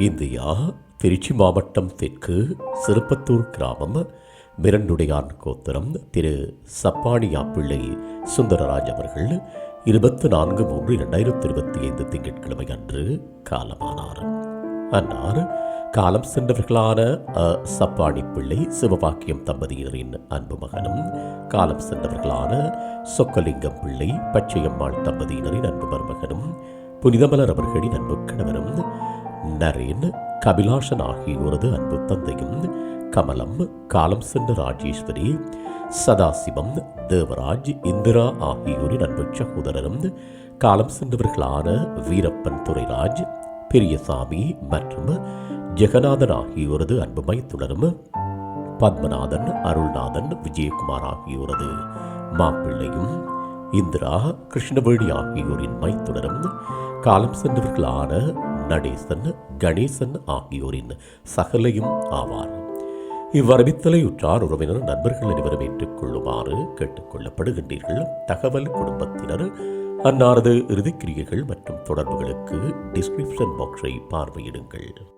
India Trichy மாவட்டம் தெற்கு சிறுப்பத்தூர் கிராமம் மிரண்டுடையான் கோத்திரம் திரு சப்பானியா பிள்ளை சுந்தரராஜ் அவர்கள் இருபத்தி நான்கு மூன்று இரண்டாயிரத்தி இருபத்தி ஐந்து திங்கட்கிழமை அன்று காலமானார் அன்னார் காலம் சென்றவர்களான அ. சப்பானி பிள்ளை சிவபாக்கியம் தம்பதியினரின் அன்பு மகனும் காலம் சென்றவர்களான சொக்கலிங்கம் பிள்ளை பச்சையம்மாள் தம்பதியினரின் அன்பு மருமகனும் புனிதமலர் அவர்களின் அன்பு கணவரும் நரேன் கபிலாஷன் ஆகியோரது அன்பு தந்தையும் கமலம் காலம் சென்ற ராஜேஸ்வரி சதாசிவம் தேவராஜ் இந்திரா ஆகியோரின் அன்பு சகோதரரும் காலம் சென்றவர்களான வீரப்பன் துரைராஜ் பெரியசாமி மற்றும் ஜெகநாதன் ஆகியோரது அன்பு மைத்துடரும் பத்மநாதன் அருள்நாதன் விஜயகுமார் ஆகியோரது மாப்பிள்ளையும் இந்திரா கிருஷ்ணவேணி ஆகியோரின் மைத்துனரும் காலம் சென்றவர்களான நடேசன் கணேசன் ஆகியோரின் சகலையும் ஆவார். இவ்வரவித்தலை உற்றார் உறவினர் நண்பர்கள் அனைவரும் ஏற்றுக்கொள்ளுமாறு கேட்டுக்கொள்ளப்படுகின்றீர்கள். தகவல் குடும்பத்தினர் அன்னாரது இறுதிக்கிரியைகள் மற்றும் தொடர்புகளுக்கு டிஸ்கிரிப்ஷன் பாக்ஸை பார்வையிடுங்கள்.